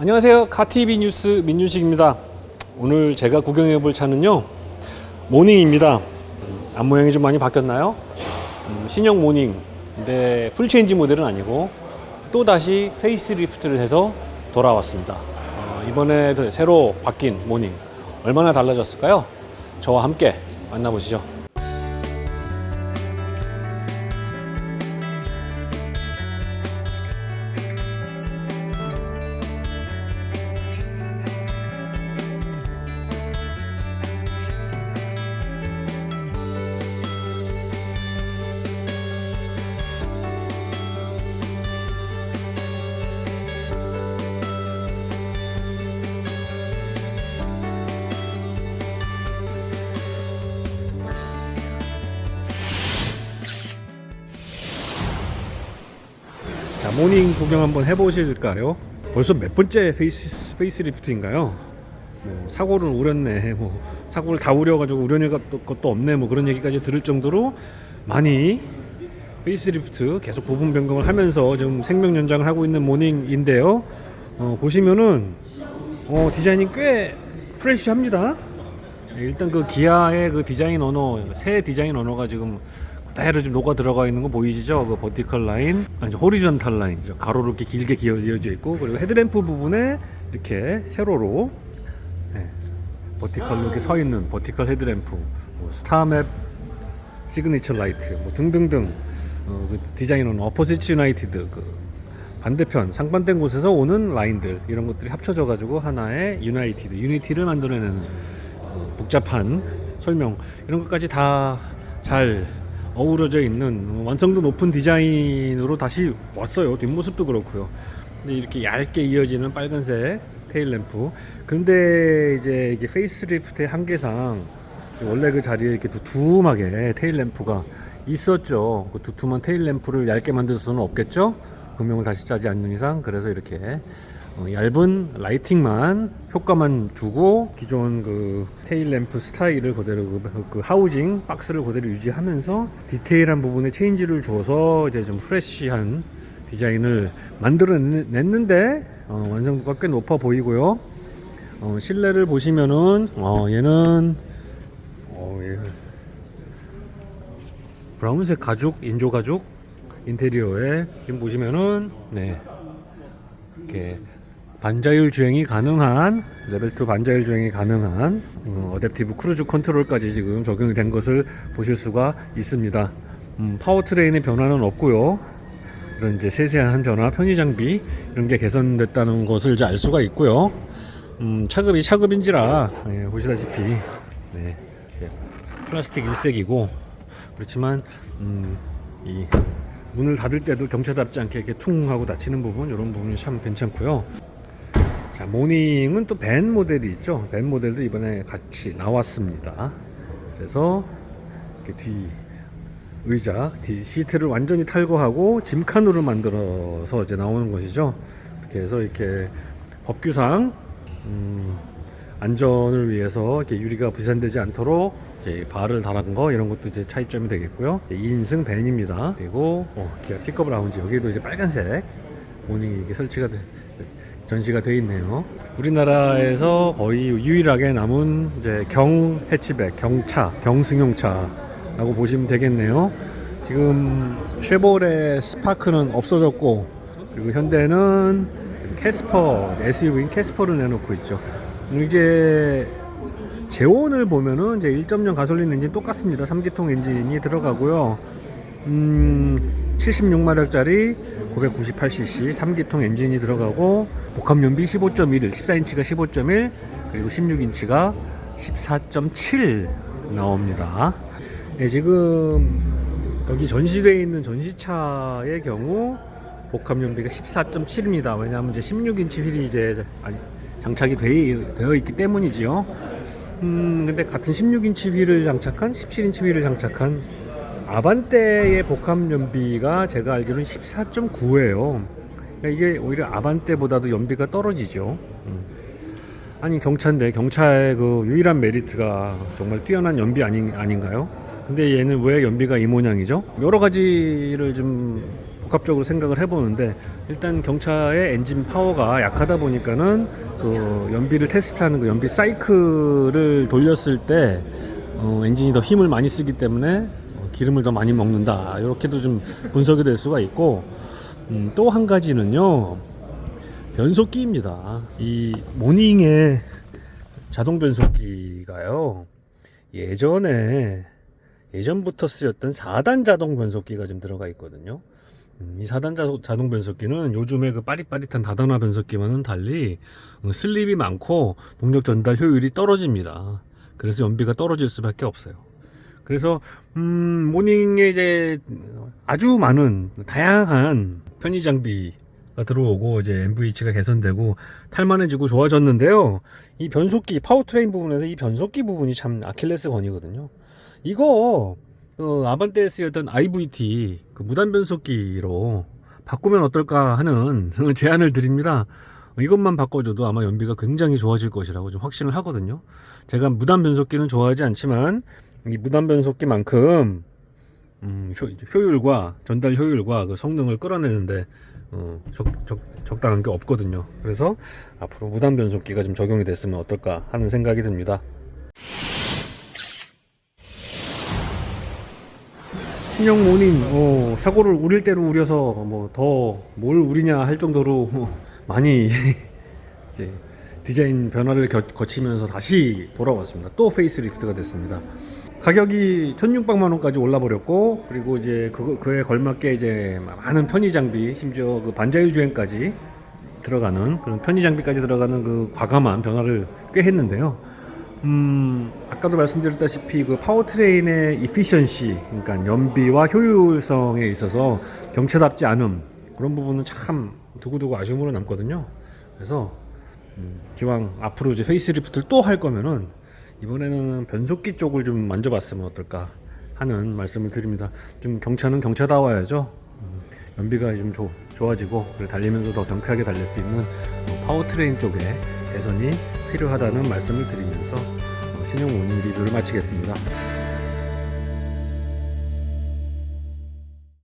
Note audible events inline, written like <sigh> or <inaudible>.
안녕하세요. 카티비 뉴스 민준식입니다. 오늘 제가 구경해 볼 차는요. 모닝입니다. 앞모양이 좀 많이 바뀌었나요? 음, 신형 모닝. 근데 풀체인지 모델은 아니고 또 다시 페이스리프트를 해서 돌아왔습니다. 어, 이번에 더 새로 바뀐 모닝 얼마나 달라졌을까요? 저와 함께 만나보시죠. 자, 모닝 구경 한번 해보실까요? 벌써 몇 번째 페이스, 페이스리프트인가요? 뭐 사고를 우렸네, <laughs> 뭐 사고를 다 우려가지고 우려낼 것도, 없네, 뭐 그런 얘기까지 들을 정도로 많이 페이스리프트 계속 부분 변경을 하면서 좀 생명 연장을 하고 있는 모닝인데요. 어, 보시면은 어, 디자인이 꽤 프레시합니다. 네, 일단 그 기아의 그 디자인 언어, 새 디자인 언어가 지금 그대로 좀 녹아 들어가 있는 거 보이시죠? 그 버티컬 라인, 아니 호리전탈 라인이죠. 가로로 이렇게 길게 이어져 있고 그리고 헤드램프 부분에 이렇게 세로로 네, 버티컬로 이렇게 서 있는 버티컬 헤드램프, 뭐 스타맵 시그니처 라이트, 뭐 등등등 어, 그 언어, 어포지트 유나이티드 그 반대편 상반된 곳에서 오는 라인들 이런 것들이 합쳐져 가지고 하나의 유나이티드 유니티를 만들어내는 어, 복잡한 설명 이런 것까지 다잘 어우러져 있는 어, 완성도 높은 디자인으로 다시 왔어요 뒷모습도 그렇고요 근데 이렇게 얇게 이어지는 빨간색 테일 램프 그런데 이제 이게 페이스리프트의 한계상 원래 그 자리에 이렇게 두툼하게 테일 램프가 있었죠. 그 두툼한 테일 램프를 얇게 만들 수는 없겠죠. 금형을 다시 짜지 않는 이상 그래서 이렇게 어, 얇은 라이팅만 효과만 주고 기존 그 테일 램프 스타일을 그대로 그, 그 하우징 박스를 그대로 유지하면서 디테일한 부분에 체인지를 줘서 이제 좀 프레시한 디자인을 만들어냈는데 어, 완성도가 꽤 높아 보이고요. 어, 실내를 보시면은 어, 얘는 어, 예. 브라운색 가죽, 인조 가죽 인테리어에 지금 보시면은 네 이렇게 반자율 주행이 가능한 레벨 2 반자율 주행이 가능한 어, 어댑티브 크루즈 컨트롤까지 지금 적용이 된 것을 보실 수가 있습니다. 음, 파워트레인의 변화는 없고요. 이런 이제 세세한 변화, 편의 장비 이런 게 개선됐다는 것을 이제 알 수가 있고요. 음, 차급이 차급인지라 예, 보시다시피 네, 예, 플라스틱 일색이고 그렇지만 음, 이 문을 닫을 때도 경차답지 않게 이렇게 퉁 하고 닫히는 부분 이런 부분이 참 괜찮고요. 자 모닝은 또밴 모델이 있죠. 밴 모델도 이번에 같이 나왔습니다. 그래서 뒤 의자, 뒤 시트를 완전히 탈거하고 짐칸으로 만들어서 이제 나오는 것이죠. 이렇게 해서 이렇게 법규상 음, 안전을 위해서 이렇게 유리가 부산되지 않도록 이제 바를 달은 거 이런 것도 이제 차이점이 되겠고요. 2인승 밴입니다. 그리고 어, 기아 픽업 라운지 여기도 이제 빨간색 모닝이 이게 설치가 돼, 전시가 돼 있네요. 우리나라에서 거의 유일하게 남은 이제 경 해치백, 경차, 경승용차라고 보시면 되겠네요. 지금 쉐보레 스파크는 없어졌고 그리고 현대는 캐스퍼 SUV인 캐스퍼를 내놓고 있죠. 이제 제온을 보면은 이제 1.0 가솔린 엔진 똑같습니다. 3기통 엔진이 들어가고요. 음, 76마력짜리 998cc 3기통 엔진이 들어가고 복합 연비 15.1, 14인치가 15.1 그리고 16인치가 14.7 나옵니다. 예, 지금 여기 전시되어 있는 전시차의 경우 복합 연비가 14.7입니다. 왜냐하면 이제 16인치 휠이 이제 장착이 되, 되어 있기 때문이지요. 음, 근데 같은 16인치 휠을 장착한 17인치 휠을 장착한 아반떼의 복합 연비가 제가 알기로는 14.9예요. 그러니까 이게 오히려 아반떼보다도 연비가 떨어지죠. 음. 아니 경차인데 경차의 그 유일한 메리트가 정말 뛰어난 연비 아닌 아닌가요? 근데 얘는 왜 연비가 이 모양이죠? 여러 가지를 좀 복합적으로 생각을 해보는데 일단 경차의 엔진 파워가 약하다 보니까는 그 연비를 테스트하는 그 연비 사이클을 돌렸을 때 어, 엔진이 더 힘을 많이 쓰기 때문에 어, 기름을 더 많이 먹는다 이렇게도 좀 분석이 될 수가 있고 음, 또 한 가지는요 변속기입니다 이 모닝의 자동 변속기가요 예전에 예전부터 쓰였던 4단 자동 변속기가 좀 들어가 있거든요. 음, 이 4단 자, 자동 변속기는 요즘에 그 빠릿빠릿한 다단화 변속기와는 달리 어, 슬립이 많고 동력 전달 효율이 떨어집니다. 그래서 연비가 떨어질 수밖에 없어요. 그래서 음, 모닝에 이제 아주 많은 다양한 편의 장비가 들어오고 이제 MVH가 개선되고 탈만해지고 좋아졌는데요. 이 변속기 파워트레인 부분에서 이 변속기 부분이 참 아킬레스건이거든요. 이거 어, 아반떼에 쓰였던 IVT 그 무단 변속기로 바꾸면 어떨까 하는 <laughs> 제안을 드립니다. 이것만 바꿔줘도 아마 연비가 굉장히 좋아질 것이라고 좀 확신을 하거든요. 제가 무단 변속기는 좋아하지 않지만 이 무단 변속기만큼 음, 효, 효율과 전달 효율과 그 성능을 끌어내는데 어, 적, 적, 적당한 게 없거든요. 그래서 앞으로 무단 변속기가 좀 적용이 됐으면 어떨까 하는 생각이 듭니다. 신형 모닝 어, 사고를 우릴 대로 우려서 뭐 더 뭘 우리냐 할 정도로 많이 <laughs> 이제 디자인 변화를 겨- 거치면서 다시 돌아왔습니다. 또 페이스리프트가 됐습니다. 가격이 1,600만 원까지 올라 버렸고 그리고 이제 그 그에 걸맞게 이제 많은 편의 장비 심지어 그 반자율 주행까지 들어가는 그런 편의 장비까지 들어가는 그 과감한 변화를 꽤 했는데요. 음, 아까도 말씀드렸다시피 그 파워트레인의 이피션시, 그러니까 연비와 효율성에 있어서 경차답지 않음 그런 부분은 참 두고두고 아쉬움으로 남거든요. 그래서 음, 기왕 앞으로 이제 페이스리프트를 또 할 거면은 이번에는 변속기 쪽을 좀 만져봤으면 어떨까 하는 말씀을 드립니다. 좀 경차는 경차다워야죠. 음, 연비가 좀 조- 좋아지고 달리면서 더 경쾌하게 달릴 수 있는 어, 파워트레인 쪽에 개선이 필요하다는 말씀을 드리면서 어, 신형 모닝 리뷰를 마치겠습니다.